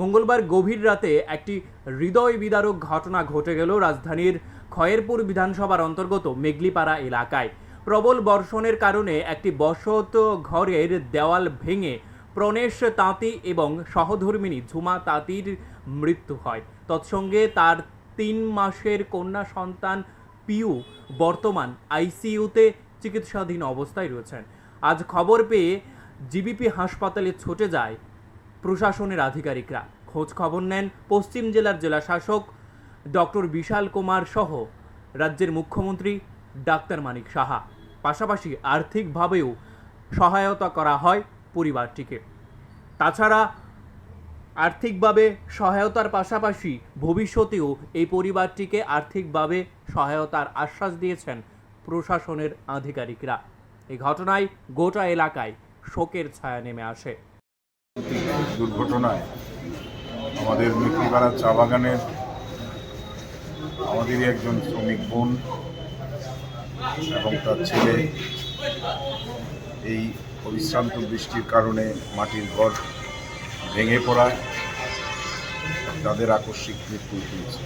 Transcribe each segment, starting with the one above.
মঙ্গলবার গভীর রাতে একটি হৃদয় বিদারক ঘটনা ঘটে গেল রাজধানীর খয়েরপুর বিধানসভার অন্তর্গত মেঘলিপাড়া এলাকায়। প্রবল বর্ষণের কারণে একটি বসত ঘরের দেওয়াল ভেঙে প্রণেশ তাঁতি এবং সহধর্মিনী ঝুমা তাঁতির মৃত্যু হয়। তৎসঙ্গে তার তিন মাসের কন্যা সন্তান পিউ বর্তমান আইসিইউতে চিকিৎসাধীন অবস্থায় রয়েছেন। আজ খবর পেয়ে জিবিপি হাসপাতালে ছুটে যায় প্রশাসনের আধিকারিকরা। খোঁজ খবর নেন পশ্চিম জেলার জেলা শাসক ডক্টর বিশাল কুমার সহ রাজ্যের মুখ্যমন্ত্রী ডাক্তার মানিক সাহা। পাশাপাশি আর্থিকভাবেও সহায়তা করা হয় পরিবারটিকে। তাছাড়া আর্থিকভাবে সহায়তার পাশাপাশি ভবিষ্যতেও এই পরিবারটিকে আর্থিকভাবে সহায়তার আশ্বাস দিয়েছেন প্রশাসনের আধিকারিকরা। এই ঘটনায় গোটা এলাকায় শোকের ছায়া নেমে আসে। দুর্ঘটনায় আমাদের মৃত্যুপাড়া চা বাগানের আমাদেরই একজন শ্রমিক বোন এবং তার ছেলে এই অবিশ্রান্ত বৃষ্টির কারণে মাটির ঘর ভেঙে পড়ায় তাদের আকস্মিক মৃত্যু হয়েছে।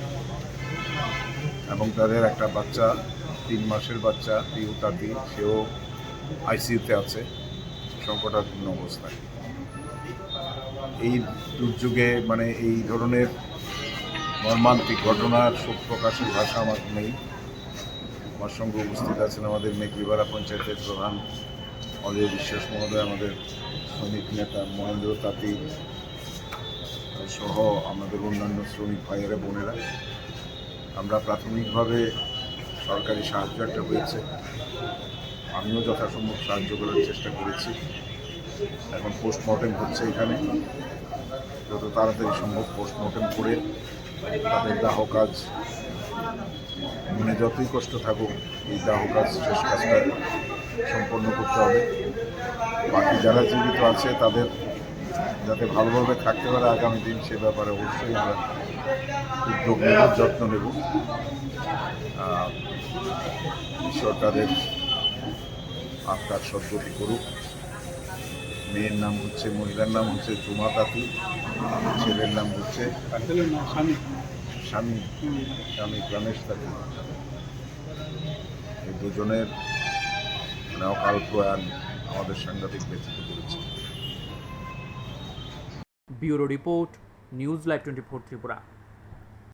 এবং তাদের একটা বাচ্চা, তিন মাসের বাচ্চা, পিউ তাঁতি সেও আইসিইউতে আছে সংকটাপূর্ণ অবস্থায়। এই দুর্যোগে মানে এই ধরনের মর্মান্তিক ঘটনার শোক প্রকাশের ভাষা আমার নেই। আমার সঙ্গে উপস্থিত আছেন আমাদের মেঘলিপাড়া পঞ্চায়েতের প্রধান অজয় বিশ্বাস মহোদয়, আমাদের শ্রমিক নেতা মহেন্দ্র তাঁতি সহ আমাদের অন্যান্য শ্রমিক ভাইয়েরা, বোনেরা। আমরা প্রাথমিকভাবে সরকারি সাহায্য একটা হয়েছে। আমিও যথাসম্ভব সাহায্য করার চেষ্টা করেছি। এখন পোস্টমর্টেম হচ্ছে এখানে। যত তাড়াতাড়ি সম্ভব পোস্টমর্টেম করে তাদের দাহ কাজ, মনে যতই কষ্ট থাকুক, এই দাহ কাজ, শেষ কাজটা সম্পন্ন করতে হবে। বাকি যারা জীবিত আছে, তাদের যাতে ভালোভাবে থাকতে পারে আগামী দিন, সে ব্যাপারে অবশ্যই আমরা উদ্যোগ নেব, যত্ন নেব। ঈশ্বর তাদের আত্মার সদ্গতি করুক। মেয়ের নাম হচ্ছে মহিলার নাম হচ্ছে জুমা তাঁতি ছেলের নাম হচ্ছে স্বামী। স্বামী গণেশ তাঁতি। এই দুজনের মানে অকাল প্রয়াণ আমাদের সাংঘাতিক ব্যথিত করেছে। Bureau report news live twenty four Tripura.